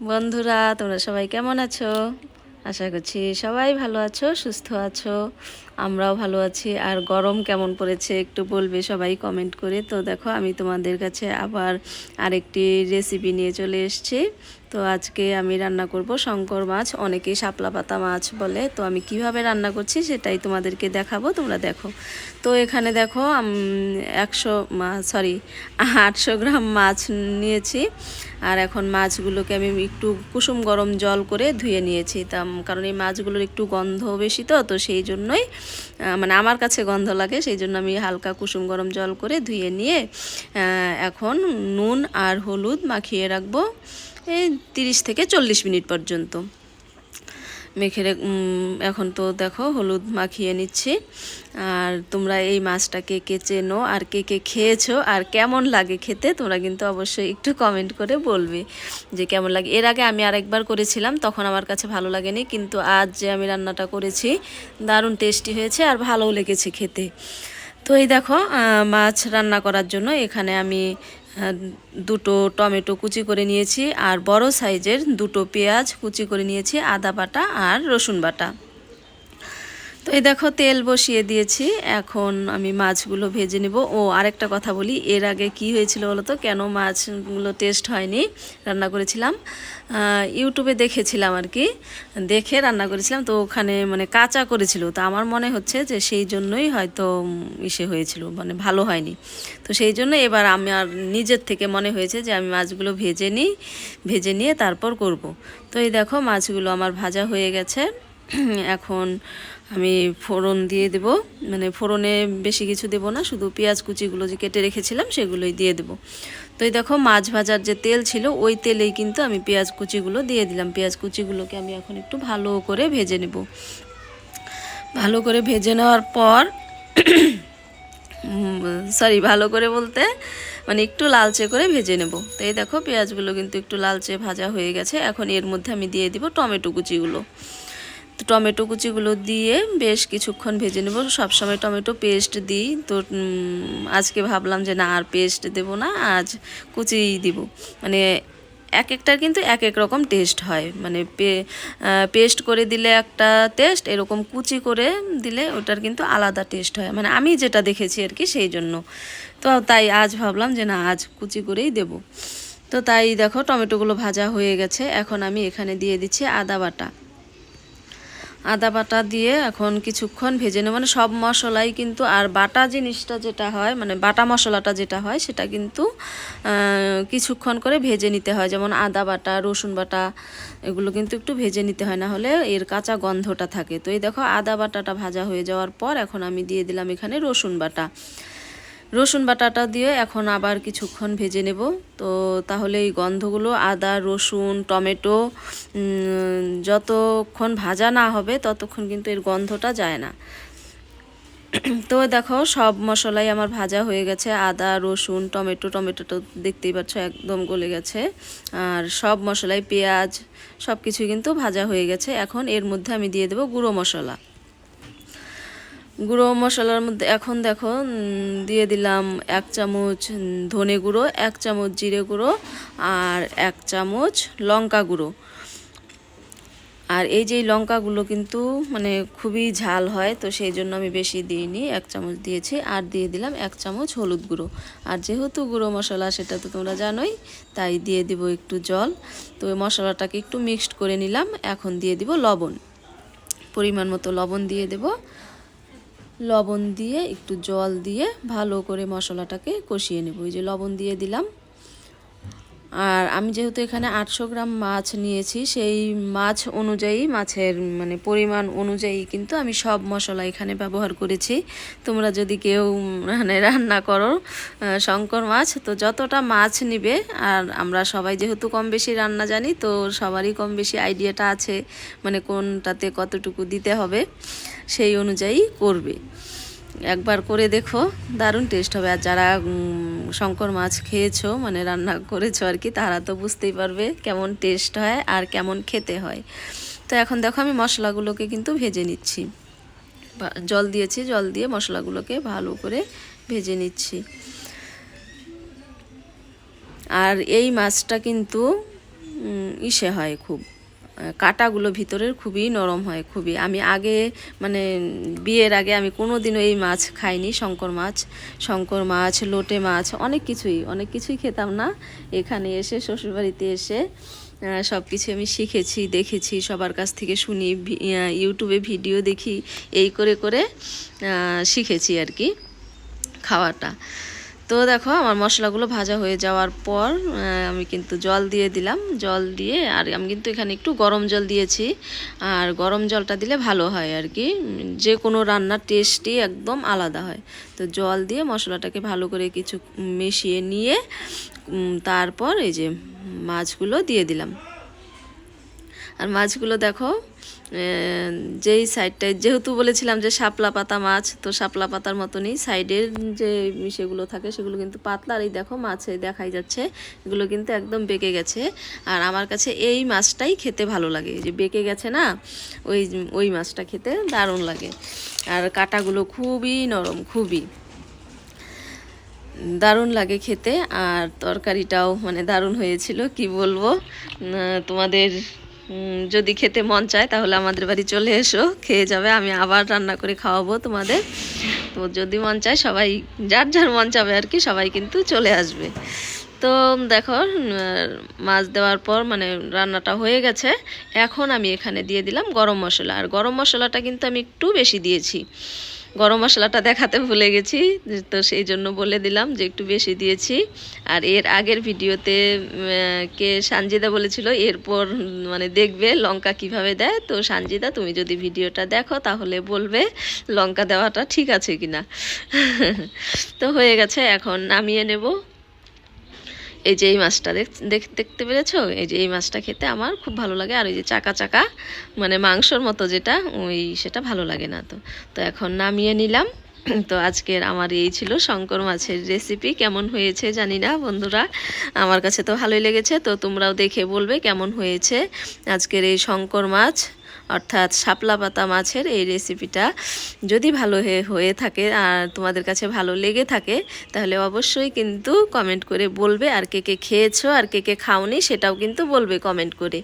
বন্ধুরা তোমরা সবাই কেমন আছো? আশা করছি সবাই ভালো আছো সুস্থ আছো। আমরাও ভালো আছি। আর গরম কেমন পড়েছে একটু বলবে সবাই কমেন্ট করে। তো দেখো, আমি তোমাদের কাছে আবার আরেকটি রেসিপি নিয়ে চলে এসেছি। তো আজকে আমি রান্না করব শঙ্কর মাছ, অনেকেই শাপলা পাতা মাছ বলে। তো আমি কীভাবে রান্না করছি সেটাই তোমাদেরকে দেখাবো, তোমরা দেখো। তো এখানে দেখো একশো সরি আটশো গ্রাম মাছ নিয়েছি। আর এখন মাছগুলোকে আমি একটু কুসুম গরম জল করে ধুয়ে নিয়েছি। তা কারণ এই মাছগুলোর একটু গন্ধ বেশি তো তো সেই জন্যই মানে আমার কাছে গন্ধ লাগে, সেই জন্য আমি হালকা কুসুম গরম জল করে ধুয়ে নিয়ে এখন নুন আর হলুদ মাখিয়ে রাখব, এই তিরিশ থেকে চল্লিশ মিনিট পর্যন্ত। মেখে এখন তো দেখো হলুদ মাখিয়ে নিচ্ছি। আর তোমরা এই মাছটা কে কে চেনো আর কে কে খেয়েছো আর কেমন লাগে খেতে তোমরা কিন্তু অবশ্যই একটু কমেন্ট করে বলবে যে কেমন লাগে। এর আগে আমি আরেকবার করেছিলাম, তখন আমার কাছে ভালো লাগেনি, কিন্তু আজ যে আমি রান্নাটা করেছি দারুণ টেস্টি হয়েছে আর ভালোও লেগেছে খেতে। তো এই দেখো মাছ রান্না করার জন্য এখানে আমি দুটো টমেটো কুচি করে নিয়েছি আর বড় সাইজের দুটো পেঁয়াজ কুচি করে নিয়েছি, আদা বাটা আর রসুন বাটা। তো এই দেখো, তেল বসিয়ে দিয়েছি। এখন আমি মাছগুলো ভেজে নেব। ও, আরেকটা কথা বলি, এর আগে কি হয়েছিল বলো তো? কেন মাছগুলো টেস্ট হয়নি? রান্না করেছিলাম। ইউটিউবে দেখেছিলাম আর কি। দেখে রান্না করেছিলাম। তো ওখানে মানে কাঁচা করেছিল। তো আমার মনে হচ্ছে যে সেই জন্যই হয়তো ইসে হয়েছিল। মানে ভালো হয়নি। তো সেই জন্য এবার আমার নিজের থেকে মনে হয়েছে যে আমি মাছগুলো ভেজে নিই, ভেজে নিয়ে তারপর করব। তো এই দেখো, মাছগুলো আমার ভাজা হয়ে গেছে। এখন আমি ফোড়ন দিয়ে দেব। মানে ফোড়নে বেশি কিছু দেব না, শুধু পেঁয়াজ কুচিগুলো যে কেটে রেখেছিলাম সেগুলোই দিয়ে দেব। তো এই দেখো মাছ ভাজার যে তেল ছিল, ওই তেলেই কিন্তু আমি পেঁয়াজ কুচিগুলো দিয়ে দিলাম। পেঁয়াজ কুচিগুলোকে আমি এখন একটু ভালো করে ভেজে নেব। ভালো করে ভেজে নেওয়ার পর সরি ভালো করে বলতে মানে একটু লালচে করে ভেজে নেব। তো এই দেখো পেঁয়াজগুলো কিন্তু একটু লালচে ভাজা হয়ে গেছে। এখন এর মধ্যে আমি দিয়ে দিব টমেটো কুচিগুলো। টমেটো কুচিগুলো দিয়ে বেশ কিছুক্ষণ ভেজে নেব। সবসময় টমেটো পেস্ট দিই। তো আজকে ভাবলাম যে না, আর পেস্ট দেব না, আজ কুচি দিব। মানে এক একটার কিন্তু এক এক রকম টেস্ট হয়। মানে পেস্ট করে দিলে একটা টেস্ট, এরকম কুচি করে দিলে ওটার কিন্তু আলাদা টেস্ট হয়। মানে আমি যেটা দেখেছি আর কি, সেই জন্য। তো তাই আজ ভাবলাম যে না, আজ কুচি করেই দেব। তো তাই দেখো, টমেটোগুলো ভাজা হয়ে গেছে। এখন আমি এখানে দিয়ে দিচ্ছি আদা বাটা। আদা বাটা দিয়ে এখন কিছুক্ষণ ভেজে নেব। মানে সব মশলাই কিন্তু আর বাটা জিনিসটা যেটা হয় মানে বাটা মশলাটা যেটা হয়, সেটা কিন্তু কিছুক্ষণ করে ভেজে নিতে হয়। যেমন আদা বাটা, রসুন বাটা, এগুলো কিন্তু একটু ভেজে নিতে হয়, না হলে এর কাঁচা গন্ধটা থাকে। তো এই দেখো, আদা বাটাটা ভাজা হয়ে যাওয়ার পর এখন আমি দিয়ে দিলাম এখানে রসুন বাটা। রসুন বাটাটা দিয়ে এখন আবার কিছুক্ষণ ভেজে নেব। তো তাহলে এই গন্ধগুলো আদা, রসুন, টমেটো যতক্ষণ ভাজা না হবে ততক্ষণ কিন্তু এর গন্ধটা যায় না। তো দেখো সব মশলাই আমার ভাজা হয়ে গেছে। আদা, রসুন, টমেটো টমেটো তো দেখতেই পাচ্ছ একদম গলে গেছে। আর সব মশলাই, পেঁয়াজ সব কিছুই কিন্তু ভাজা হয়ে গেছে। এখন এর মধ্যে আমি দিয়ে দেবো গুঁড়ো মশলা। গুঁড়ো মশলার মধ্যে এখন দেখো দিয়ে দিলাম এক চামচ ধনে গুঁড়ো, এক চামচ জিরে গুঁড়ো আর এক চামচ লঙ্কা গুঁড়ো। আর এই যে লঙ্কাগুলো কিন্তু মানে খুবই ঝাল হয়, তো সেই জন্য আমি বেশি দিইনি, এক চামচ দিয়েছি। আর দিয়ে দিলাম এক চামচ হলুদ গুঁড়ো। আর যেহেতু গুঁড়ো মশলা সেটা তো তোমরা জানোই, তাই দিয়ে দিব একটু জল। তো মশলাটাকে একটু মিক্সড করে নিলাম, এখন দিয়ে দিব লবণ। পরিমাণ মতো লবণ দিয়ে দেব। লবণ দিয়ে, একটু জল দিয়ে ভালো করে মশলাটাকে কষিয়ে নেব। ওই যে লবণ দিয়ে দিলাম। আর আমি যেহেতু এখানে আটশো গ্রাম মাছ নিয়েছি, সেই মাছ অনুযায়ী, মাছের মানে পরিমাণ অনুযায়ী কিন্তু আমি সব মশলা এখানে ব্যবহার করেছি। তোমরা যদি কেউ মানে রান্না করো শঙ্কর মাছ, তো যতটা মাছ নিবে, আর আমরা সবাই যেহেতু কম বেশি রান্না জানি, তো সবারই কম বেশি আইডিয়াটা আছে মানে কোনটাতে কতটুকু দিতে হবে, সেই অনুযায়ী করবে। একবার করে দেখো, দারুণ টেস্ট হবে। আর যারা শঙ্কর মাছ খেয়েছো মানে রান্না করেছ আর কি, তারা তো বুঝতেই পারবে কেমন টেস্ট হয় আর কেমন খেতে হয়। তো এখন দেখো, আমি মশলাগুলোকে কিন্তু ভেজে নিচ্ছি। জল দিয়েছি, জল দিয়ে মশলাগুলোকে ভালো করে ভেজে নিচ্ছি। আর এই মাছটা কিন্তু ইসে হয় খুব। কাটাগুলো ভিতরের খুবই নরম হয়, খুবই। আমি আগে মানে বিয়ের আগে আমি কোনো দিনও এই মাছ খাইনি, শঙ্কর মাছ শঙ্কর মাছ, লোটে মাছ, অনেক কিছুই অনেক কিছুই খেতাম না। এখানে এসে, শ্বশুরবাড়িতে এসে সব কিছু আমি শিখেছি, দেখেছি, সবার কাছ থেকে শুনি ইউটিউবে ভিডিও দেখি, এই করে করে শিখেছি আর কি খাওয়াটা। তো দেখো, আমার মশলাগুলো ভাজা হয়ে যাওয়ার পর আমি কিন্তু জল দিয়ে দিলাম। জল দিয়ে, আর আমি কিন্তু এখানে একটু গরম জল দিয়েছি। আর গরম জলটা দিলে ভালো হয় আর কি। যে কোনো রান্নার টেস্টই একদম আলাদা হয়। তো জল দিয়ে মশলাটাকে ভালো করে কিছু মিশিয়ে নিয়ে তারপর এই যে মাছগুলো দিয়ে দিলাম। আর মাছগুলো দেখো যেই সাইডটায় যেহেতু বলেছিলাম যে শাপলা পাতা মাছ, তো শাপলা পাতার মতনই সাইডের যে সেগুলো থাকে সেগুলো কিন্তু পাতলা। আর এই দেখো মাছে দেখাই যাচ্ছে, এগুলো কিন্তু একদম বেঁকে গেছে। আর আমার কাছে এই মাছটাই খেতে ভালো লাগে। যে বেঁকে গেছে না, ওই ওই মাছটা খেতে দারুণ লাগে। আর কাটাগুলো খুবই নরম, খুবই। দারুণ লাগে খেতে। আর তরকারিটাও মানে দারুণ হয়েছিল, কি বলব? তোমাদের যদি খেতে মন চায়, তাহলে আমাদের বাড়ি চলে এসো, খেয়ে যাবে, আমি আবার রান্না করে খাওয়াবো তোমাদের। তো যদি মন চায়, সবাই, যার যার মন চাবে আর কি, সবাই কিন্তু চলে আসবে। তো দেখো মাছ দেওয়ার পর মানে রান্নাটা হয়ে গেছে। এখন আমি এখানে দিয়ে দিলাম গরম মশলা। আর গরম মশলাটা কিন্তু আমি একটু বেশি দিয়েছি। গরম মশলাটা দেখাতে ভুলে গেছি, তো সেই জন্য বলে দিলাম যে একটু বেশি দিয়েছি। আর এর আগের ভিডিওতে কে সানজিদা বলেছিল, এরপর মানে দেখবে লঙ্কা কীভাবে দেয়। তো সানজিদা, তুমি যদি ভিডিওটা দেখো, তাহলে বলবে লঙ্কা দেওয়াটা ঠিক আছে কিনা। তো হয়ে গেছে, এখন নামিয়ে নেব। এই যে এই মাছটা দেখ- দেখ- দেখতে পেরেছ? এই যে এই মাছটা খেতে আমার খুব ভালো লাগে। আর ওই যে চাকা চাকা মানে মাংসর মতো যেটা, ওই সেটা ভালো লাগে না তো। তো এখন নামিয়ে নিলাম। তো আজকের আমার এই ছিল শঙ্কর মাছের রেসিপি কেমন হয়েছে জানি না বন্ধুরা। আমার কাছে তো ভালোই লেগেছে। তো তোমরাও দেখে বলবে কেমন হয়েছে আজকের এই শঙ্কর মাছ। অর্থাৎ শাপলা পাতা মাছের এই রেসিপিটা যদি ভালো হয়ে থাকে, আর তোমাদের কাছে ভালো লেগে থাকে, তাহলে অবশ্যই কিন্তু কমেন্ট করে বলবে, আর কে কে খেয়েছো আর কে কে খাওনি সেটাও কিন্তু বলবে কমেন্ট করে।